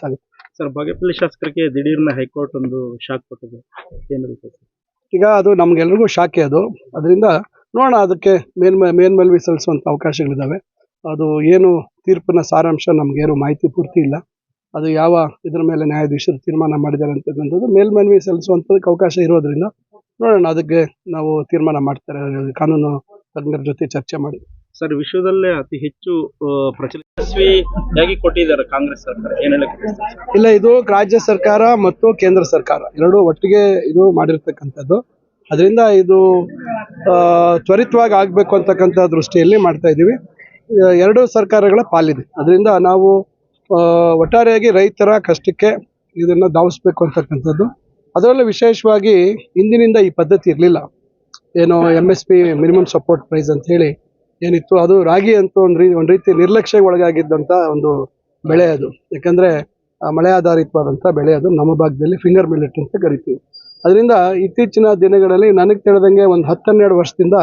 Sir, Bagepalli ಶಾಸಕರಿಗೆ ದಿಢೀರ್ನ high court ಒಂದು shock ಕೊಟ್ಟಿದೆ. ಏನು ಸರ್? ಈಗ ಅದು ನಮ್ಗೆಲ್ರಿಗೂ ಶಾಕೆ ಅದು. ಅದರಿಂದ ನೋಡೋಣ, ಅದಕ್ಕೆ ಮೇಲ್ಮ ಮೇಲ್ಮಲ್ವಿ ಸಲ್ಲಿಸುವಂಥ ಅವಕಾಶಗಳಿದ್ದಾವೆ ಅದು ಏನು ತೀರ್ಪಿನ ಸಾರಾಂಶ ನಮಗೇನು ಮಾಹಿತಿ ಪೂರ್ತಿ ಇಲ್ಲ. ಅದು ಯಾವ ಇದರ ಮೇಲೆ ನ್ಯಾಯಾಧೀಶರು ತೀರ್ಮಾನ ಮಾಡಿದ್ದಾರೆ ಅಂತಕ್ಕಂಥದ್ದು ಮೇಲ್ಮನವಿ ಸಲ್ಲಿಸುವಂಥದ್ದಕ್ಕೆ ಅವಕಾಶ ಇರೋದ್ರಿಂದ ನೋಡೋಣ, ಅದಕ್ಕೆ ನಾವು ತೀರ್ಮಾನ ಮಾಡ್ತಾರೆ. ಕಾನೂನು ತಜ್ಞರ ಜೊತೆ ಚರ್ಚೆ ಮಾಡಿ. ಸರ್ ವಿಶ್ವದಲ್ಲೇ ಅತಿ ಹೆಚ್ಚು ಆ, ಕೊಟ್ಟಿದ್ದಾರೆ ಕಾಂಗ್ರೆಸ್ ಸರ್ಕಾರ. ಏನ್ ಹೇಳಕ್ಕೆ ಇಲ್ಲ ಇದು ರಾಜ್ಯ ಸರ್ಕಾರ ಮತ್ತು ಕೇಂದ್ರ ಸರ್ಕಾರ. ಎರಡು ಒಟ್ಟಿಗೆ ಇದು ಮಾಡಿರ್ತಕ್ಕಂಥದ್ದು. ಅದರಿಂದ ಇದು ತ್ವರಿತವಾಗಿ ಆಗಬೇಕು ಅಂತಕ್ಕಂಥ ದೃಷ್ಟಿಯಲ್ಲಿ ಮಾಡ್ತಾ ಇದ್ದೀವಿ. ಎರಡು ಸರ್ಕಾರಗಳ ಪಾಲಿದೆ. ಅದರಿಂದ ನಾವು ಒಟ್ಟಾರೆಯಾಗಿ ರೈತರ ಕಷ್ಟಕ್ಕೆ ಇದನ್ನು ಧಾವಿಸ್ಬೇಕು ಅಂತಕ್ಕಂಥದ್ದು. ಅದರಲ್ಲೂ ವಿಶೇಷವಾಗಿ ಹಿಂದಿನಿಂದ ಈ ಪದ್ಧತಿ ಇರಲಿಲ್ಲ. ಏನು ಎಂ ಮಿನಿಮಮ್ ಸಪೋರ್ಟ್ ಪ್ರೈಸ್ ಅಂತ ಹೇಳಿ ಏನಿತ್ತು? ಅದು ರಾಗಿ ಅಂತ ಒಂದು ರೀ ಒಂದು ರೀತಿ ನಿರ್ಲಕ್ಷ್ಯಕ್ಕೆ ಒಳಗಾಗಿದ್ದಂಥ ಒಂದು ಬೆಳೆ ಅದು. ಯಾಕಂದರೆ ಮಳೆ ಆಧಾರಿತವಾದಂಥ ಬೆಳೆ ಅದು. ನಮ್ಮ ಭಾಗದಲ್ಲಿ ಫಿಂಗರ್ ಮಿಲೆಟ್ ಅಂತ ಕರಿತೀವಿ. ಅದರಿಂದ ಇತ್ತೀಚಿನ ದಿನಗಳಲ್ಲಿ ನನಗೆ ತಿಳಿದಂಗೆ ಒಂದು ಹತ್ತೆರಡು ವರ್ಷದಿಂದ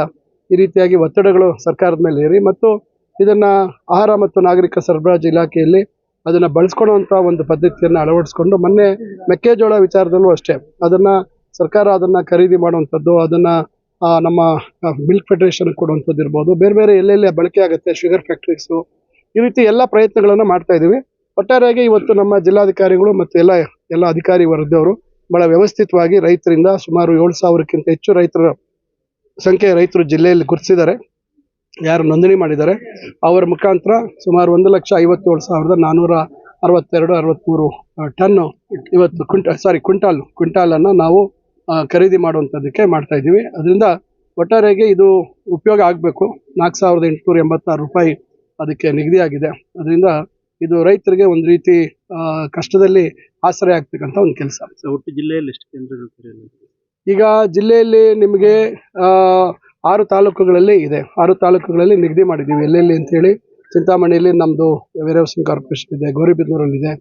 ಈ ರೀತಿಯಾಗಿ ಒತ್ತಡಗಳು ಸರ್ಕಾರದ ಮೇಲೆ ಇರಿ ಮತ್ತು ಇದನ್ನು ಆಹಾರ ಮತ್ತು ನಾಗರಿಕ ಸರಬರಾಜು ಇಲಾಖೆಯಲ್ಲಿ ಅದನ್ನು ಬಳಸ್ಕೊಳ್ಳುವಂಥ ಒಂದು ಪದ್ಧತಿಯನ್ನು ಅಳವಡಿಸ್ಕೊಂಡು ಮೊನ್ನೆ ಮೆಕ್ಕೆಜೋಳ ವಿಚಾರದಲ್ಲೂ ಅಷ್ಟೇ. ಅದನ್ನು ಸರ್ಕಾರ ಅದನ್ನು ಖರೀದಿ ಮಾಡುವಂಥದ್ದು ಅದನ್ನು ನಮ್ಮ ಮಿಲ್ಕ್ ಫೆಡರೇಷನ್ ಕೊಡುವಂಥದ್ದು ಇರ್ಬೋದು. ಬೇರೆ ಬೇರೆ ಎಲ್ಲೆಲ್ಲಿ ಬಳಕೆ ಆಗುತ್ತೆ ಶುಗರ್ ಫ್ಯಾಕ್ಟ್ರೀಸು ಈ ರೀತಿ ಎಲ್ಲ ಪ್ರಯತ್ನಗಳನ್ನು ಮಾಡ್ತಾ ಇದ್ದೀವಿ. ಒಟ್ಟಾರೆಯಾಗಿ ಇವತ್ತು ನಮ್ಮ ಜಿಲ್ಲಾಧಿಕಾರಿಗಳು ಮತ್ತು ಎಲ್ಲ ಎಲ್ಲ ಅಧಿಕಾರಿ ವರ್ಗದವರು ಬಹಳ ವ್ಯವಸ್ಥಿತವಾಗಿ ರೈತರಿಂದ ಸುಮಾರು ಏಳು ಸಾವಿರಕ್ಕಿಂತ ಹೆಚ್ಚು ರೈತರ ಸಂಖ್ಯೆ ರೈತರು ಜಿಲ್ಲೆಯಲ್ಲಿ ಗುರುತಿಸಿದ್ದಾರೆ. ಯಾರು ನೋಂದಣಿ ಮಾಡಿದ್ದಾರೆ. ಅವರ ಮುಖಾಂತರ ಸುಮಾರು ಒಂದು ಲಕ್ಷ ಐವತ್ತೇಳು ಸಾವಿರದ ನಾನ್ನೂರ ಅರವತ್ತೆರಡು ಅರವತ್ತ್ಮೂರು ಟನ್ನು ಇವತ್ತು ಕ್ವಿಂಟ ಸಾರಿ ಕ್ವಿಂಟಾಲ್, ಕ್ವಿಂಟಾಲನ್ನು ನಾವು ಖರೀದಿ ಮಾಡುವಂಥದ್ದಕ್ಕೆ ಮಾಡ್ತಾ ಇದ್ದೀವಿ. ಅದರಿಂದ ಒಟ್ಟಾರೆಯಾಗಿ ಇದು ಉಪಯೋಗ ಆಗಬೇಕು. ನಾಲ್ಕು ಸಾವಿರದ ಎಂಟುನೂರ ಎಂಬತ್ತಾರು ರೂಪಾಯಿ ಅದಕ್ಕೆ ನಿಗದಿಯಾಗಿದೆ ಅದರಿಂದ ಇದು ರೈತರಿಗೆ ಒಂದು ರೀತಿ ಕಷ್ಟದಲ್ಲಿ ಆಸರೆ ಆಗ್ತಕ್ಕಂಥ ಒಂದು ಕೆಲಸ. ಒಟ್ಟು ಜಿಲ್ಲೆಯಲ್ಲಿ ಎಷ್ಟು ಕೇಂದ್ರಗಳು? ಈಗ ಜಿಲ್ಲೆಯಲ್ಲಿ ನಿಮಗೆ ಆರು ತಾಲೂಕುಗಳಲ್ಲಿ ಇದೆ. ಆರು ತಾಲೂಕುಗಳಲ್ಲಿ ನಿಗದಿ ಮಾಡಿದ್ದೀವಿ. ಎಲ್ಲೆಲ್ಲಿ ಅಂತೇಳಿ ಚಿಂತಾಮಣಿಯಲ್ಲಿ ನಮ್ಮದು ವೇರ್ ಹೌಸಿಂಗ್ ಕಾರ್ಪೊರೇಷನ್ ಇದೆ ಗೌರಿಬಿದನೂರಲ್ಲಿದೆ.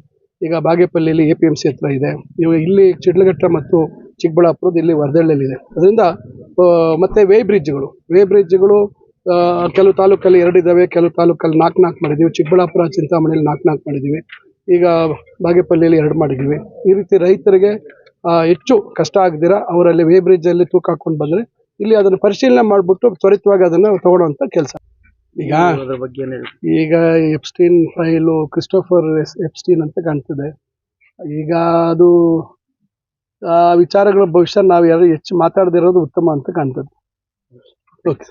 ಈಗ ಬಾಗೇಪಲ್ಲಿಯಲ್ಲಿ ಎ ಪಿ ಎಂ ಸಿ ಹತ್ರ ಇದೆ. ಇವಾಗ ಇಲ್ಲಿ ಚಿಡ್ಲಘಟ್ಟ ಮತ್ತು ಚಿಕ್ಕಬಳ್ಳಾಪುರದ ಇಲ್ಲಿ ವರ್ದಳ್ಳಿಯಲ್ಲಿದೆ ಅದರಿಂದ ಮತ್ತೆ ವೇ ಬ್ರಿಡ್ಜ್ಗಳು. ವೇ ಬ್ರಿಡ್ಜ್ಗಳು ಕೆಲವು ತಾಲೂಕಲ್ಲಿ ಎರಡು ಇದ್ದಾವೆ ಕೆಲವು ತಾಲೂಕಲ್ಲಿ ನಾಲ್ಕು ನಾಲ್ಕು ಮಾಡಿದ್ದೀವಿ ಚಿಕ್ಕಬಳ್ಳಾಪುರ, ಚಿಂತಾಮಣಿಯಲ್ಲಿ ನಾಲ್ಕು ನಾಲ್ಕು ಮಾಡಿದ್ದೀವಿ ಈಗ ಬಾಗೇಪಲ್ಲಿಯಲ್ಲಿ ಎರಡು ಮಾಡಿದ್ದೀವಿ ಈ ರೀತಿ ರೈತರಿಗೆ ಹೆಚ್ಚು ಕಷ್ಟ ಆಗದಿರ ಅವರಲ್ಲಿ ವೇ ಬ್ರಿಡ್ಜಲ್ಲಿ ತೂಕ ಹಾಕೊಂಡು ಬಂದರೆ ಇಲ್ಲಿ ಅದನ್ನು ಪರಿಶೀಲನೆ ಮಾಡಿಬಿಟ್ಟು ತ್ವರಿತವಾಗಿ ಅದನ್ನು ತಗೊಳ್ಳುವಂತ ಕೆಲಸ. ಈಗ ಅದ್ರ ಬಗ್ಗೆ ಏನ್ ಹೇಳಿ ಈಗ ಎಪ್ಸ್ಟೀನ್ ಫೈಲು ಕ್ರಿಸ್ಟೋಫರ್ ಎಸ್- ಎಪ್ಸ್ಟೀನ್ ಅಂತ ಕಾಣ್ತದೆ. ಈಗ ಅದು ಆ ವಿಚಾರಗಳ ಭವಿಷ್ಯ ನಾವು ಯಾರು ಹೆಚ್ಚು ಮಾತಾಡದಿರೋದು ಉತ್ತಮ ಅಂತ ಕಾಣ್ತದೆ. ಓಕೆ.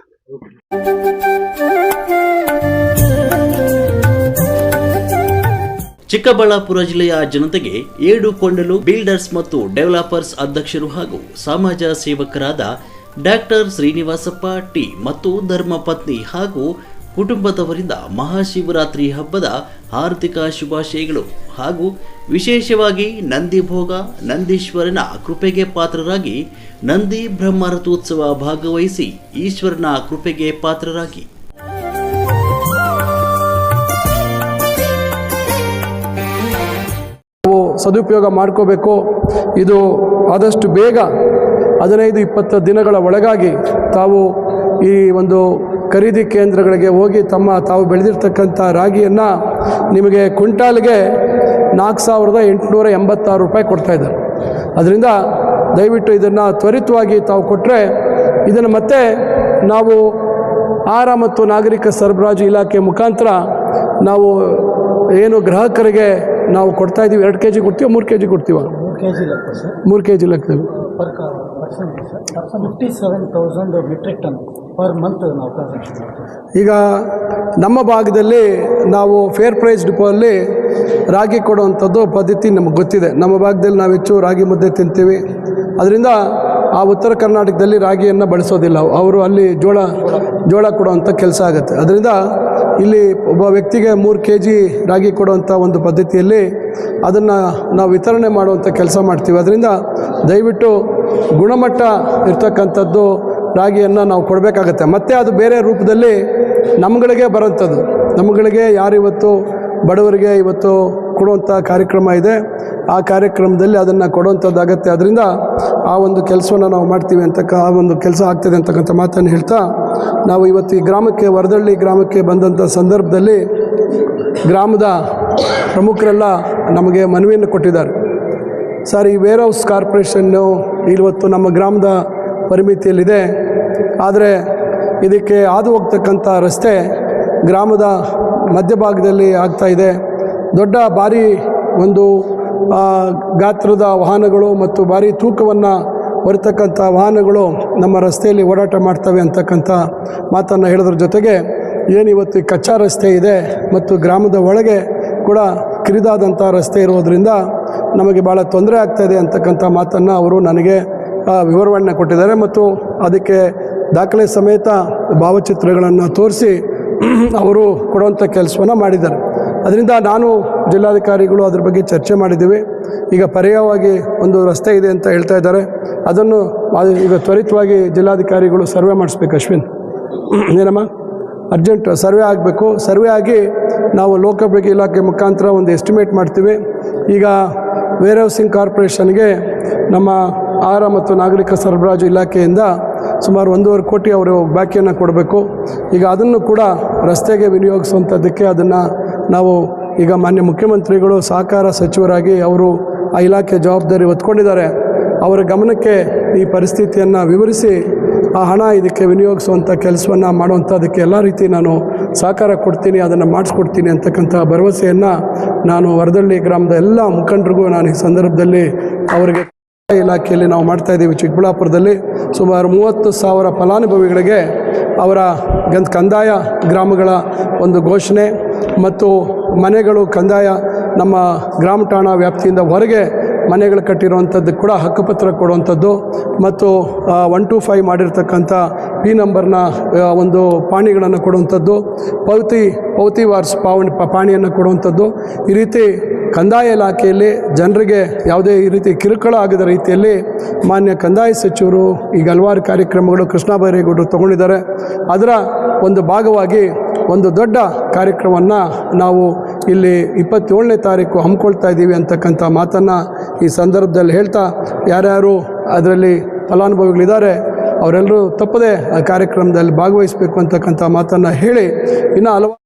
ಚಿಕ್ಕಬಳ್ಳಾಪುರ ಜಿಲ್ಲೆಯ ಜನತೆಗೆ ಏಡು ಕೊಂಡಲು ಬಿಲ್ಡರ್ಸ್ ಮತ್ತು ಡೆವಲಪರ್ಸ್ ಅಧ್ಯಕ್ಷರು ಹಾಗೂ ಸಮಾಜ ಸೇವಕರಾದ ಡಾಕ್ಟರ್ ಶ್ರೀನಿವಾಸಪ್ಪ ಟಿ ಮತ್ತು ಧರ್ಮಪತ್ನಿ ಹಾಗೂ ಕುಟುಂಬದವರಿಂದ ಮಹಾಶಿವರಾತ್ರಿ ಹಬ್ಬದ ಹಾರ್ದಿಕ ಶುಭಾಶಯಗಳು ಹಾಗೂ ವಿಶೇಷವಾಗಿ ನಂದಿಭೋಗ, ನಂದೀಶ್ವರನ ಕೃಪೆಗೆ ಪಾತ್ರರಾಗಿ ನಂದಿ ಬ್ರಹ್ಮರಥೋತ್ಸವ ಭಾಗವಹಿಸಿ ಈಶ್ವರನ ಕೃಪೆಗೆ ಪಾತ್ರರಾಗಿ. ಸದುಪಯೋಗ ಮಾಡ್ಕೋಬೇಕು. ಇದು ಆದಷ್ಟು ಬೇಗ ಹದಿನೈದು ಇಪ್ಪತ್ತು ದಿನಗಳ ಒಳಗಾಗಿ ತಾವು ಈ ಒಂದು ಖರೀದಿ ಕೇಂದ್ರಗಳಿಗೆ ಹೋಗಿ ತಮ್ಮ ತಾವು ಬೆಳೆದಿರ್ತಕ್ಕಂಥ ರಾಗಿಯನ್ನು ನಿಮಗೆ ಕ್ವಿಂಟಾಲ್ಗೆ ನಾಲ್ಕು ಸಾವಿರದ ಎಂಟುನೂರ ಎಂಬತ್ತಾರು ರೂಪಾಯಿ ಕೊಡ್ತಾ ಇದ್ದಾರೆ. ಅದರಿಂದ ದಯವಿಟ್ಟು ಇದನ್ನು ತ್ವರಿತವಾಗಿ ತಾವು ಕೊಟ್ಟರೆ ಇದನ್ನು ಮತ್ತೆ ನಾವು ಆಹಾರ ಮತ್ತು ನಾಗರಿಕ ಸರಬರಾಜು ಇಲಾಖೆ ಮುಖಾಂತರ ನಾವು ಏನು ಗ್ರಾಹಕರಿಗೆ ನಾವು ಕೊಡ್ತಾಯಿದ್ದೀವಿ ಎರಡು ಕೆ ಜಿ ಕೊಡ್ತೀವಿ? ಮೂರು ಕೆ ಜಿ ಕೊಡ್ತೀವ ಮೂರು ಕೆ ಜಿ ಲೆಕ್ಕದಲ್ಲಿ fifty seven thousand metric ton per month ನಾವು ಈಗ ನಮ್ಮ ಭಾಗದಲ್ಲಿ ನಾವು ಫೇರ್ ಪ್ರೈಸ್ ಡಿಪೋಲ್ಲಿ ರಾಗಿ ಕೊಡುವಂಥದ್ದು ಪದ್ಧತಿ ನಮಗೆ ಗೊತ್ತಿದೆ. ನಮ್ಮ ಭಾಗದಲ್ಲಿ ನಾವು ಹೆಚ್ಚು ರಾಗಿ ಮುದ್ದೆ ತಿಂತೀವಿ. ಅದರಿಂದ ಆ ಉತ್ತರ ಕರ್ನಾಟಕದಲ್ಲಿ ರಾಗಿಯನ್ನು ಬಳಸೋದಿಲ್ಲ. ಅವರು ಅಲ್ಲಿ ಜೋಳ ಜೋಳ ಕೊಡುವಂಥ ಕೆಲಸ ಆಗುತ್ತೆ. ಅದರಿಂದ ಇಲ್ಲಿ ಒಬ್ಬ ವ್ಯಕ್ತಿಗೆ ಮೂರು ಕೆ ಜಿ ರಾಗಿ ಕೊಡುವಂಥ ಒಂದು ಪದ್ಧತಿಯಲ್ಲಿ ಅದನ್ನು ನಾವು ವಿತರಣೆ ಮಾಡುವಂಥ ಕೆಲಸ ಮಾಡ್ತೀವಿ. ಅದರಿಂದ ದಯವಿಟ್ಟು ಗುಣಮಟ್ಟ ಇರ್ತಕ್ಕಂಥದ್ದು ರಾಗಿಯನ್ನು ನಾವು ಕೊಡಬೇಕಾಗತ್ತೆ. ಮತ್ತು ಅದು ಬೇರೆ ರೂಪದಲ್ಲಿ ನಮ್ಗಳಿಗೆ ಬರೋಂಥದ್ದು ನಮ್ಗಳಿಗೆ ಯಾರಿವತ್ತು ಬಡವರಿಗೆ ಇವತ್ತು ಕೊಡುವಂಥ ಕಾರ್ಯಕ್ರಮ ಇದೆ. ಆ ಕಾರ್ಯಕ್ರಮದಲ್ಲಿ ಅದನ್ನು ಕೊಡುವಂಥದ್ದಾಗತ್ತೆ. ಅದರಿಂದ ಆ ಒಂದು ಕೆಲಸವನ್ನು ನಾವು ಮಾಡ್ತೀವಿ ಅಂತಕ್ಕ, ಆ ಒಂದು ಕೆಲಸ ಆಗ್ತದೆ ಅಂತಕ್ಕಂಥ ಮಾತನ್ನು ಹೇಳ್ತಾ, ನಾವು ಇವತ್ತು ಈ ಗ್ರಾಮಕ್ಕೆ, ವರದಳ್ಳಿ ಗ್ರಾಮಕ್ಕೆ ಬಂದಂಥ ಸಂದರ್ಭದಲ್ಲಿ ಗ್ರಾಮದ ಪ್ರಮುಖರೆಲ್ಲ ನಮಗೆ ಮನವಿಯನ್ನು ಕೊಟ್ಟಿದ್ದಾರೆ. ಸರ್, ಈ ವೇರ್ ಹೌಸ್ ಕಾರ್ಪೊರೇಷನ್ನು ಇವತ್ತು ನಮ್ಮ ಗ್ರಾಮದ ಪರಿಮಿತಿಯಲ್ಲಿದೆ. ಆದರೆ ಇದಕ್ಕೆ ಹಾದು ಹೋಗ್ತಕ್ಕಂಥ ರಸ್ತೆ ಗ್ರಾಮದ ಮಧ್ಯಭಾಗದಲ್ಲಿ ಆಗ್ತಾಯಿದೆ ದೊಡ್ಡ ಭಾರಿ ಒಂದು ಗಾತ್ರದ ವಾಹನಗಳು ಮತ್ತು ಭಾರಿ ತೂಕವನ್ನು ಹೊರತಕ್ಕಂಥ ವಾಹನಗಳು ನಮ್ಮ ರಸ್ತೆಯಲ್ಲಿ ಓಡಾಟ ಮಾಡ್ತವೆ ಅಂತಕ್ಕಂಥ ಮಾತನ್ನು ಹೇಳೋದ್ರ ಜೊತೆಗೆ ಏನು ಇವತ್ತು ಈ ಕಚ್ಚಾ ರಸ್ತೆ ಇದೆ ಮತ್ತು ಗ್ರಾಮದ ಒಳಗೆ ಕೂಡ ಕಿರಿದಾದಂಥ ರಸ್ತೆ ಇರೋದರಿಂದ ನಮಗೆ ಭಾಳ ತೊಂದರೆ ಆಗ್ತಾಯಿದೆ ಅಂತಕ್ಕಂಥ ಮಾತನ್ನು ಅವರು ನನಗೆ ವಿವರಣೆ ಕೊಟ್ಟಿದ್ದಾರೆ ಮತ್ತು ಅದಕ್ಕೆ ದಾಖಲೆ ಸಮೇತ ಭಾವಚಿತ್ರಗಳನ್ನು ತೋರಿಸಿ ಅವರು ಕೊಡುವಂಥ ಕೆಲಸವನ್ನು ಮಾಡಿದ್ದಾರೆ. ಅದರಿಂದ ನಾನು ಜಿಲ್ಲಾಧಿಕಾರಿಗಳು ಅದ್ರ ಬಗ್ಗೆ ಚರ್ಚೆ ಮಾಡಿದ್ದೀವಿ. ಈಗ ಪರ್ಯಾಯವಾಗಿ ಒಂದು ರಸ್ತೆ ಇದೆ ಅಂತ ಹೇಳ್ತಾ ಇದ್ದಾರೆ. ಅದನ್ನು, ಅದು ಈಗ ತ್ವರಿತವಾಗಿ ಜಿಲ್ಲಾಧಿಕಾರಿಗಳು ಸರ್ವೆ ಮಾಡಿಸ್ಬೇಕು ಅಶ್ವಿನ್. ಏನಮ್ಮ? ಅರ್ಜೆಂಟ್ ಸರ್ವೆ ಆಗಬೇಕು. ಸರ್ವೆ ಆಗಿ ನಾವು ಲೋಕೋಪಯೋಗಿ ಇಲಾಖೆ ಮುಖಾಂತರ ಒಂದು ಎಸ್ಟಿಮೇಟ್ ಮಾಡ್ತೀವಿ. ಈಗ ವೇರ್ ಹೌಸಿಂಗ್ ಕಾರ್ಪೊರೇಷನ್ಗೆ ನಮ್ಮ ಆಹಾರ ಮತ್ತು ನಾಗರಿಕ ಸರಬರಾಜು ಇಲಾಖೆಯಿಂದ ಸುಮಾರು ಒಂದೂವರೆ ಕೋಟಿ ಅವರು ಬಾಕಿಯನ್ನು ಕೊಡಬೇಕು. ಈಗ ಅದನ್ನು ಕೂಡ ರಸ್ತೆಗೆ ವಿನಿಯೋಗಿಸುವಂಥದ್ದಕ್ಕೆ ಅದನ್ನು ನಾವು ಈಗ ಮಾನ್ಯ ಮುಖ್ಯಮಂತ್ರಿಗಳು, ಸಹಕಾರ ಸಚಿವರಾಗಿ ಅವರು ಆ ಇಲಾಖೆ ಜವಾಬ್ದಾರಿ ಹೊತ್ಕೊಂಡಿದ್ದಾರೆ. ಅವರ ಗಮನಕ್ಕೆ ಈ ಪರಿಸ್ಥಿತಿಯನ್ನು ವಿವರಿಸಿ, ಆ ಹಣ ಇದಕ್ಕೆ ವಿನಿಯೋಗಿಸುವಂಥ ಕೆಲಸವನ್ನು ಮಾಡುವಂಥದಕ್ಕೆ ಎಲ್ಲ ರೀತಿ ನಾನು ಸಹಕಾರ ಕೊಡ್ತೀನಿ, ಅದನ್ನು ಮಾಡಿಸ್ಕೊಡ್ತೀನಿ ಅಂತಕ್ಕಂಥ ಭರವಸೆಯನ್ನು ನಾನು ವರದಳ್ಳಿ ಗ್ರಾಮದ ಎಲ್ಲ ಮುಖಂಡರಿಗೂ ನಾನು ಈ ಸಂದರ್ಭದಲ್ಲಿ ಅವರಿಗೆ ಇಲಾಖೆಯಲ್ಲಿ ನಾವು ಮಾಡ್ತಾ ಇದ್ದೀವಿ. ಚಿಕ್ಕಬಳ್ಳಾಪುರದಲ್ಲಿ ಸುಮಾರು ಮೂವತ್ತು ಸಾವಿರ ಫಲಾನುಭವಿಗಳಿಗೆ ಅವರ ಗಂತ್ ಕಂದಾಯ ಗ್ರಾಮಗಳ ಒಂದು ಘೋಷಣೆ ಮತ್ತು ಮನೆಗಳು, ಕಂದಾಯ ನಮ್ಮ ಗ್ರಾಮ ಠಾಣಾ ವ್ಯಾಪ್ತಿಯಿಂದ ಹೊರಗೆ ಮನೆಗಳು ಕಟ್ಟಿರುವಂಥದ್ದು ಕೂಡ ಹಕ್ಕುಪತ್ರ ಕೊಡುವಂಥದ್ದು ಮತ್ತು ಒನ್ ಟು ಫೈವ್ ಮಾಡಿರ್ತಕ್ಕಂಥ ಪಿ ನಂಬರ್ನ ಒಂದು ಪಾಣಿಗಳನ್ನು ಕೊಡುವಂಥದ್ದು, ಪೌತಿ ಪೌತಿ ವಾರ್ಸ್ ಪಾವಣಿ ಪಾಣಿಯನ್ನು ಕೊಡುವಂಥದ್ದು. ಈ ರೀತಿ ಕಂದಾಯ ಇಲಾಖೆಯಲ್ಲಿ ಜನರಿಗೆ ಯಾವುದೇ ಈ ರೀತಿ ಕಿರುಕುಳ ಆಗದ ರೀತಿಯಲ್ಲಿ ಮಾನ್ಯ ಕಂದಾಯ ಸಚಿವರು ಈಗ ಹಲವಾರು ಕಾರ್ಯಕ್ರಮಗಳು ಕೃಷ್ಣ ಬೈರೇಗೌಡರು ತಗೊಂಡಿದ್ದಾರೆ. ಅದರ ಒಂದು ಭಾಗವಾಗಿ ಒಂದು ದೊಡ್ಡ ಕಾರ್ಯಕ್ರಮವನ್ನು ನಾವು ಇಲ್ಲಿ ಇಪ್ಪತ್ತೇಳನೇ ತಾರೀಕು ಹಮ್ಮಿಕೊಳ್ತಾ ಇದ್ದೀವಿ ಅಂತಕ್ಕಂಥ ಮಾತನ್ನು ಈ ಸಂದರ್ಭದಲ್ಲಿ ಹೇಳ್ತಾ ಯಾರ್ಯಾರು ಅದರಲ್ಲಿ ಫಲಾನುಭವಿಗಳಿದ್ದಾರೆ, ಅವರೆಲ್ಲರೂ ತಪ್ಪದೇ ಆ ಕಾರ್ಯಕ್ರಮದಲ್ಲಿ ಭಾಗವಹಿಸಬೇಕು ಅಂತಕ್ಕಂಥ ಮಾತನ್ನು ಹೇಳಿ, ಇನ್ನು ಹಲವಾರು